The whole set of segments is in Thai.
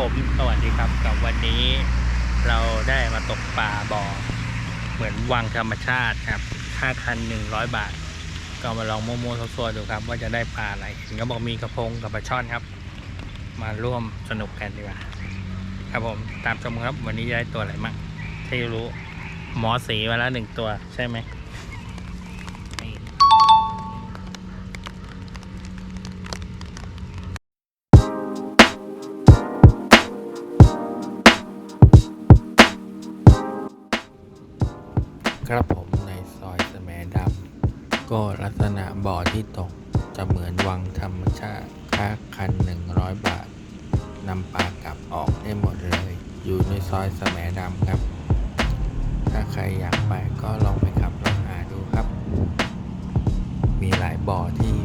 ผมสวัสดีครับกับวันนี้เราได้มาตกปลาบ่อเหมือนวังธรรมชาติครับค่าคันหนึ่งร้อยบาท ก็มาลองโมั่ๆซัวๆดูครับ ว่าจะได้ปลาอะไรเห็นก็บอกมีกระพงกับปลาช่อนครับ มาร่วมสนุกกันดีกว่าครับผมตามชมครับวันนี้ได้ตัวอะไรมั่งที่รู้หมอสีมาแล้วหนึ่งตัวใช่ไหม ครับผมในซอยสแมดำก็ลักษณะบ่อที่ตก จะเหมือนวังธรรมชาติค่าคัน 100 บาทนำปลากลับออกได้หมดเลย อยู่ในซอยสแมดำครับ ถ้าใครอยากไปก็ลองไปขับรถหาดูครับ มีหลายบ่อที่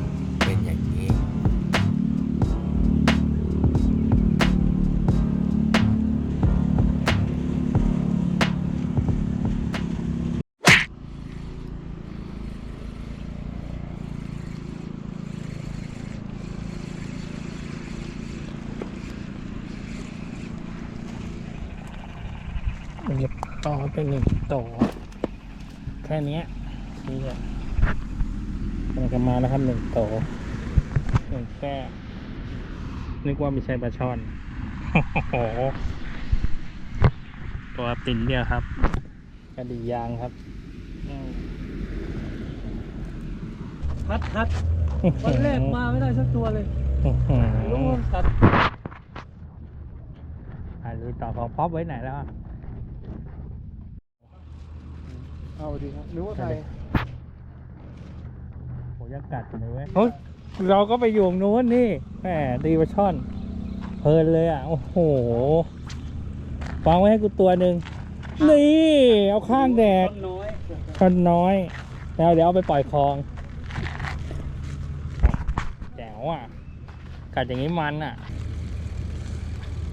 เรียบต่อไปหนึ่งต่อแค่เนี้ยนี่แหละมันก็มาแล้วครับหนึ่งโตหนึ่งแค่นึกว่าไม่ใช่ปลาช่อนโอ้โหตัวตินเนี่ยครับกระดียางครับอืมทัดทัดวันแรกมาไม่ได้สักตัวเลยอื้อหือรู้ว่าตัดอะดูต่อของพ็อปไว้ไหนแล้วอะ เอาดีครับหรือว่าใครโหยังกัดอยู่เลยเว้ย เฮ้ยเราก็ไปอยู่ตรงนู้นนี่แหมตีปลาช่อน เพลินเลยอะ โอ้โหวางไว้ให้กูตัวหนึ่งนี่ เอาข้างแดกต้นน้อยช่อนน้อย แล้วเดี๋ยวเอาไปปล่อยคลองแจ๋วอะ กัดอย่างนี้มันอะ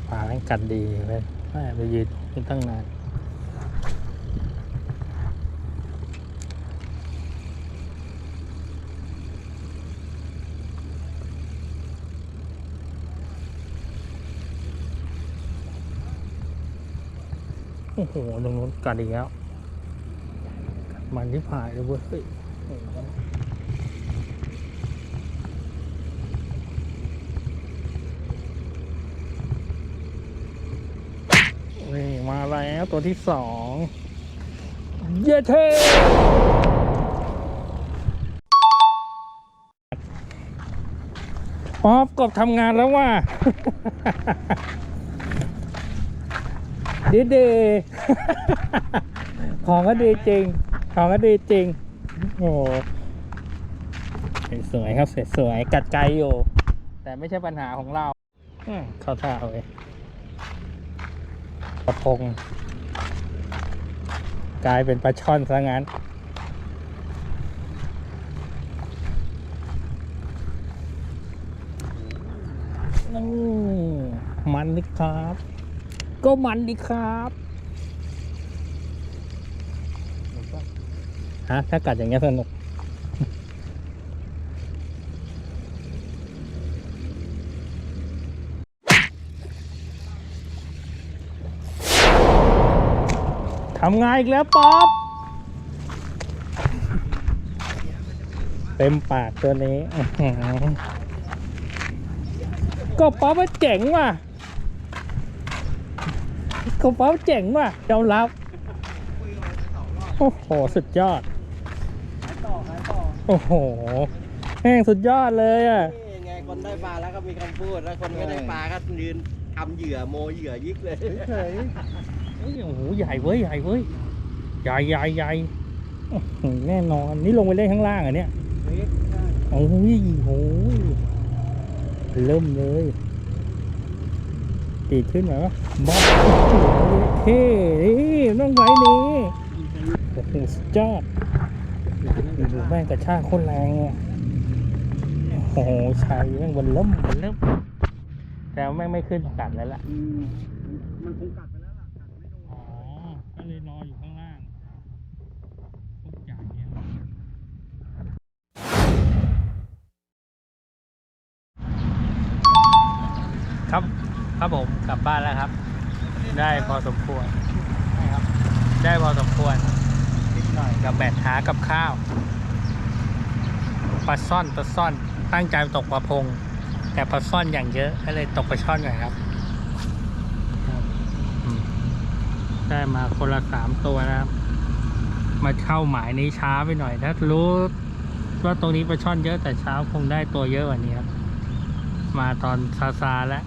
ปลาแม่งกัดดีเลยแม่ไปยืนยืนตั้งนาน อ้โหตรงนู้นกัดอีกแล้วมันที่ผายเลยเว้ยนี่มาแล้วตัวที่สองเยเทป๊อปกบทำงานแล้วว่ะ ดีดีของก็ดีจริง ของก็ดีจริง โอ้สวยครับสวยๆกัดไกลอยู่ แต่ไม่ใช่ปัญหาของเราเข้าท่าเลยกระพง กลายเป็นปลาช่อนซะงั้นนี่มันดิครับ ก็มันดีครับฮะถ้ากัดอย่างเงี้ยสนุกทำงานอีกแล้วป๊อปเต็มปากตัวนี้ ก็ป๊อปว่าเจ๋งว่ะ ก็ป๊อปเจ๋งว่ะยอมรับโอ้โห สุดยอดขายต่อขายต่อโอ้โหแม่งสุดยอดเลยอะ นี่ไงคนได้ปลาแล้วก็มีคำพูดแล้วคนไม่ได้ปลาก็ยืนทำเหยื่อโมเหยื่อยิกเลยเฉยเฮ้ยโอ้โห ใหญ่เว้ย ใหญ่เว้ย ใหญ่ใหญ่ใหญ่อื้อหือแน่นอน นี่ลงไปเล่นข้างล่างเหรอะเนี่ยๆเล็กได้โอ้ยโหเริ่มเลย ตีขึ้นมาปะบ๊อบเท่นี่ต้องไว้นี้โอ้โหสุดยอดดูแม่งกระชากโคนแรงอะโอ้โหชัยแม่งบนเริ่มบนเริ่มแต่ว่าแม่งไม่ขึ้นกัดแล้วล่ะอืมมันคงกัดไปแล้วล่ะกัดไม่โดนอ๋อก็เลยนอนอยู่ข้างล่างพวกใหญ่เนี่ยครับ ครับผมกลับบ้านแล้วครับ ได้พอสมควรได้พอสมควรนิดหน่อยกับแบดหากับข้าวปลาซ่อนปลาซ่อนตั้งใจตกปลาพง แต่ปลาซ่อนอย่างเยอะก็เลยตกปลาช่อนหน่อยครับได้มาคนละสามตัวนะครับ มาเข้าหมายนี้ช้าไปหน่อยถ้ารู้ว่าตรงนี้ปลาช่อนเยอะแต่เช้าคงได้ตัวเยอะกว่านี้ครับ มาตอนซาซาแล้ว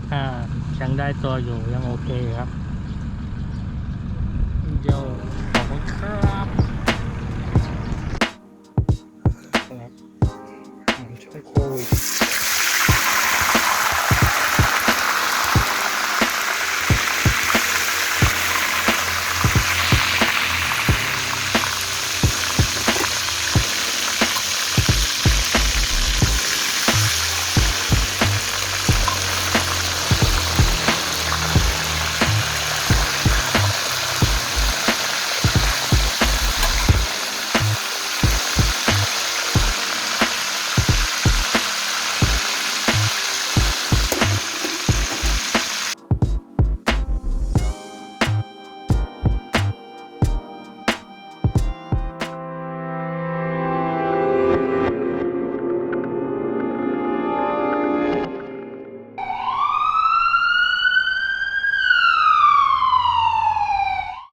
ยังได้ตัวอยู่ยังโอเคครับโยขอบคุณครับ